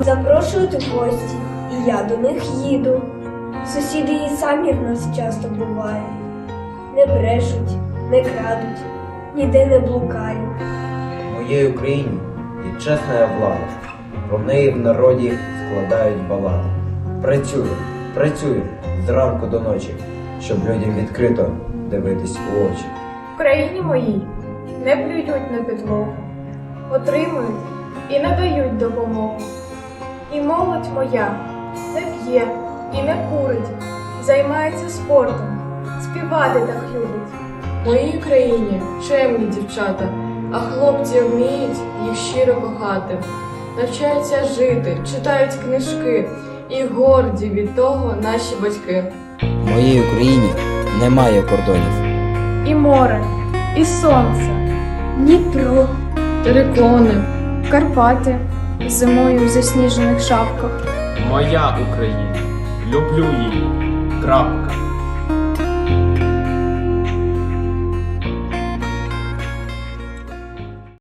Запрошують у гості, і я до них їду. Сусіди і самі в нас часто бувають. Не брешуть, не крадуть, ніде не блукають. В моїй Україні є чесна влада. Про неї в народі складають балади. Працюю, працюю зранку до ночі, щоб людям відкрито дивитись у очі. В країні моїй не плюють на підлогу, отримують і надають допомогу. І молодь моя не п'є і не курить, займається спортом, співати так любить. В моїй країні чемні дівчата, а хлопці вміють їх щиро кохати, навчаються жити, читають книжки і горді від того наші батьки. В моїй Україні немає кордонів. І море, і сонце, Дніпро, Терикони, Карпати зимою в засніжених шапках. Моя Україна, люблю її. Крапка.